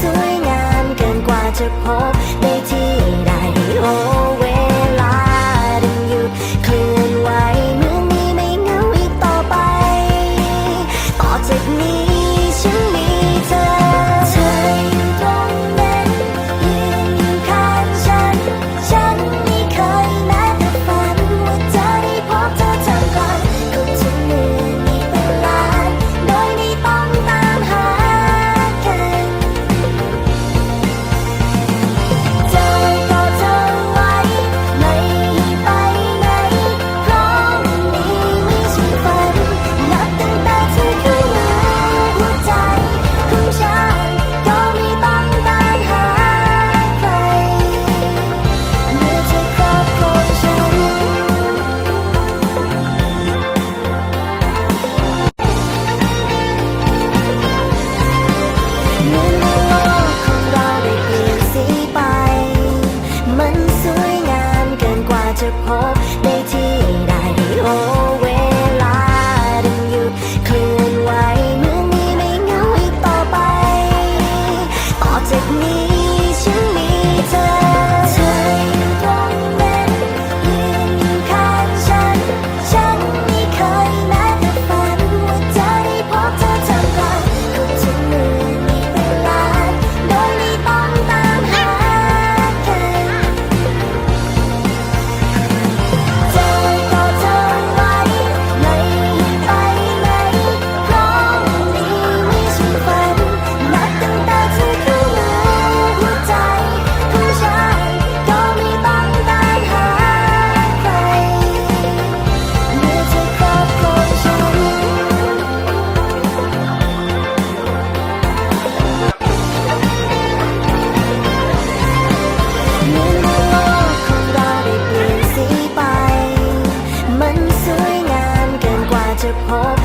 สวยงามเกินกว่าจะพบ ในที่ใดโอเวลาดึงอยู่เคลื่อนไหวเมืองนี้ไม่เงาอีกต่อไป ต่อจากนี้ฉัน home.